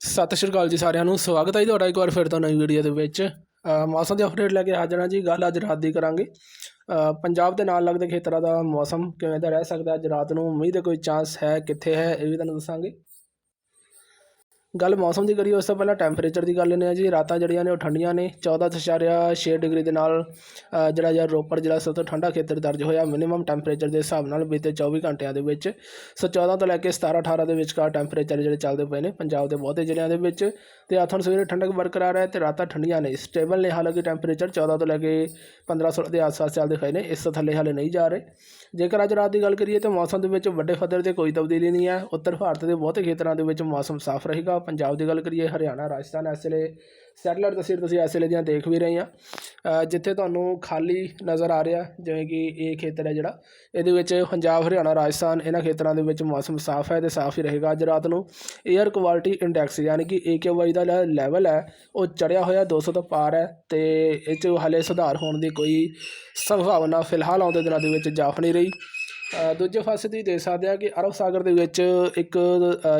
ਸਤਿ ਸ਼੍ਰੀ ਅਕਾਲ ਜੀ ਸਾਰਿਆਂ ਨੂੰ, ਸਵਾਗਤ ਹੈ ਜੀ ਤੁਹਾਡਾ ਇੱਕ ਵਾਰ ਫਿਰ ਤੋਂ ਨਵੀਂ ਵੀਡੀਓ ਦੇ ਵਿੱਚ। ਮੌਸਮ ਦੇ ਅਪਡੇਟ ਲੈ ਕੇ ਹਾਜ਼ਰ ਹਾਂ ਜੀ, ਗੱਲ ਅੱਜ ਰਾਤ ਦੀ ਕਰਾਂਗੇ। ਪੰਜਾਬ ਦੇ ਨਾਲ ਲੱਗਦੇ ਖੇਤਰਾਂ ਦਾ ਮੌਸਮ ਕਿਵੇਂ ਦਾ ਰਹਿ ਸਕਦਾ, ਅੱਜ ਰਾਤ ਨੂੰ ਮੀਂਹ ਦੇ ਕੋਈ ਚਾਂਸ ਹੈ, ਕਿੱਥੇ ਹੈ, ਇਹ ਵੀ ਤੁਹਾਨੂੰ ਦੱਸਾਂਗੇ। ਗੱਲ ਮੌਸਮ ਦੀ ਕਰੀਏ, ਉਸ ਤੋਂ ਪਹਿਲਾਂ ਟੈਂਪਰੇਚਰ ਦੀ ਗੱਲ ਲੈਂਦੇ ਹਾਂ ਜੀ, ਰਾਤਾਂ ਜਿਹੜੀਆਂ ਨੇ ਉਹ ਠੰਡੀਆਂ ਨੇ 14.6 ਡਿਗਰੀ ਦੇ ਨਾਲ ਜਿਹੜਾ ਯਾਰ ਰੋਪੜ ਜ਼ਿਲ੍ਹਾ ਸਭ ਤੋਂ ਠੰਡਾ ਖੇਤਰ ਦਰਜ ਹੋਇਆ ਮਿਨੀਮਮ ਟੈਂਪਰੇਚਰ ਦੇ ਹਿਸਾਬ ਨਾਲ ਬੀਤੇ 24 ਘੰਟਿਆਂ ਦੇ ਵਿੱਚ। ਸੋ 14 ਤੋਂ ਲੈ ਕੇ 17 18 ਦੇ ਵਿਚਕਾਰ ਟੈਂਪਰੇਚਰ ਜਿਹੜੇ ਚੱਲਦੇ ਪਏ ਨੇ ਪੰਜਾਬ ਦੇ ਬਹੁਤੇ ਜ਼ਿਲ੍ਹਿਆਂ ਦੇ ਵਿੱਚ। ਤੇ ਆਥਣ ਸਵੇਰੇ ਠੰਡਕ ਬਰਕਰਾਰ ਹੈ ਤੇ ਰਾਤਾਂ ਠੰਡੀਆਂ ਨੇ ਸਟੇਬਲ ਨੇ ਹਾਲਾਂਕਿ ਟੈਂਪਰੇਚਰ 14 ਤੋਂ ਲੈ ਕੇ 15 16 ਦੇ ਆਸ-ਪਾਸ ਚੱਲਦੇ ਪਏ ਨੇ, ਇਸ ਤੋਂ ਥੱਲੇ ਹਾਲੇ ਨਹੀਂ ਜਾ ਰਹੇ। ਜੇਕਰ ਅੱਜ ਰਾਤ ਦੀ ਗੱਲ ਕਰੀਏ ਤਾਂ ਮੌਸਮ ਦੇ ਵਿੱਚ ਵੱਡੇ ਪੱਧਰ ਤੇ ਕੋਈ ਤਬਦੀਲੀ ਨਹੀਂ ਹੈ। ਉੱਤਰ ਭਾਰਤ ਦੇ ਬਹੁਤੇ ਖੇਤਰਾਂ ਦੇ ਵਿੱਚ ਮੌਸਮ ਸਾਫ਼ ਰਹੇਗਾ। ਪੰਜਾਬ ਦੀ ਗੱਲ ਕਰੀਏ, ਹਰਿਆਣਾ, ਰਾਜਸਥਾਨ ਇਸ ਵੇਲੇ ਸੈਟਲਾਈਟ ਤਸਵੀਰ ਤੁਸੀਂ ਇਸ ਵੇਲੇ ਦੀਆਂ ਦੇਖ ਵੀ ਰਹੇ ਆ। ਜਿੱਥੇ ਤੁਹਾਨੂੰ ਖਾਲੀ ਨਜ਼ਰ ਆ ਰਿਹਾ, ਜਿਵੇਂ ਕਿ ਇਹ ਖੇਤਰ ਹੈ ਜਿਹੜਾ, ਇਹਦੇ ਵਿੱਚ ਪੰਜਾਬ, ਹਰਿਆਣਾ, ਰਾਜਸਥਾਨ ਇਹਨਾਂ ਖੇਤਰਾਂ ਦੇ ਵਿੱਚ ਮੌਸਮ ਸਾਫ਼ ਹੈ ਤੇ ਸਾਫ਼ ਹੀ ਰਹੇਗਾ। ਅੱਜ ਰਾਤ ਨੂੰ 에ਅਰ ਕੁਆਲਿਟੀ ਇੰਡੈਕਸ ਯਾਨੀ ਕਿ AQI ਦਾ ਜਿਹੜਾ ਲੈਵਲ ਹੈ, ਉਹ ਚੜਿਆ ਹੋਇਆ 200 ਤੋਂ ਪਾਰ ਹੈ ਤੇ ਇਹ 'ਚ ਹਾਲੇ ਸੁਧਾਰ ਹੋਣ ਦੀ ਕੋਈ ਸੰਭਾਵਨਾ ਫਿਲਹਾਲ ਆਉਂਦੇ ਦਿਨਾਂ ਦੇ ਵਿੱਚ ਜਾਫ ਨਹੀਂ ਰਹੀ। ਦੂਜੇ ਪਾਸੇ ਤੁਸੀਂ ਦੇਖ ਸਕਦੇ ਆ ਕਿ ਅਰਬ ਸਾਗਰ ਦੇ ਵਿੱਚ ਇੱਕ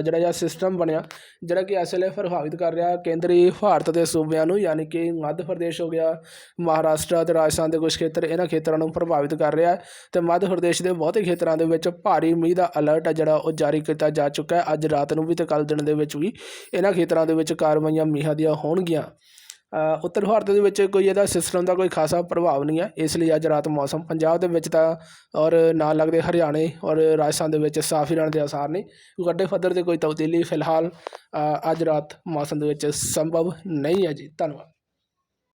ਜਿਹੜਾ ਜਿਹਾ ਸਿਸਟਮ ਬਣਿਆ, ਜਿਹੜਾ ਕਿ ਇਸ ਵੇਲੇ ਪ੍ਰਭਾਵਿਤ ਕਰ ਰਿਹਾ ਕੇਂਦਰੀ ਭਾਰਤ ਦੇ ਸੂਬਿਆਂ ਨੂੰ, ਯਾਨੀ ਕਿ ਮੱਧ ਪ੍ਰਦੇਸ਼ ਹੋ ਗਿਆ, ਮਹਾਰਾਸ਼ਟਰ ਤੇ ਰਾਜਸਥਾਨ ਦੇ ਕੁਝ ਖੇਤਰ ਇਹਨਾਂ ਖੇਤਰਾਂ ਨੂੰ ਪ੍ਰਭਾਵਿਤ ਕਰ ਰਿਹਾ ਹੈ ਤੇ ਮੱਧ ਪ੍ਰਦੇਸ਼ ਦੇ ਬਹੁਤੇ ਖੇਤਰਾਂ ਦੇ ਵਿੱਚ ਭਾਰੀ ਮੀਂਹ ਦਾ ਅਲਰਟ ਹੈ ਜਿਹੜਾ ਉਹ ਜਾਰੀ ਕੀਤਾ ਜਾ ਚੁੱਕਾ ਹੈ। ਅੱਜ ਰਾਤ ਨੂੰ ਵੀ ਤੇ ਕੱਲ ਦਿਨ ਦੇ ਵਿੱਚ ਵੀ ਇਹਨਾਂ ਖੇਤਰਾਂ ਦੇ ਵਿੱਚ ਕਾਰਵਾਈਆਂ ਮੀਂਹਾਂ ਦੀਆਂ ਹੋਣਗੀਆਂ। ਉੱਤਰ ਭਾਰਤ ਦੇ ਵਿੱਚ ਕੋਈ ਇਹਦਾ ਸਿਸਟਮ ਦਾ ਕੋਈ ਖਾਸਾ ਪ੍ਰਭਾਵ ਨਹੀਂ ਹੈ। ਇਸ ਲਈ ਅੱਜ ਰਾਤ ਮੌਸਮ ਪੰਜਾਬ ਦੇ ਵਿੱਚ ਤਾਂ ਔਰ ਨਾਲ ਲੱਗਦੇ ਹਰਿਆਣੇ ਔਰ ਰਾਜਸਥਾਨ ਦੇ ਵਿੱਚ ਸਾਫ਼ ਹੀ ਰਹਿਣ ਦੇ ਆਸਾਰ ਨੇ। ਵੱਡੇ ਪੱਧਰ ਤੇ ਕੋਈ ਤਬਦੀਲੀ ਫਿਲਹਾਲ ਅੱਜ ਰਾਤ ਮੌਸਮ ਦੇ ਵਿੱਚ ਸੰਭਵ ਨਹੀਂ ਹੈ ਜੀ। ਧੰਨਵਾਦ।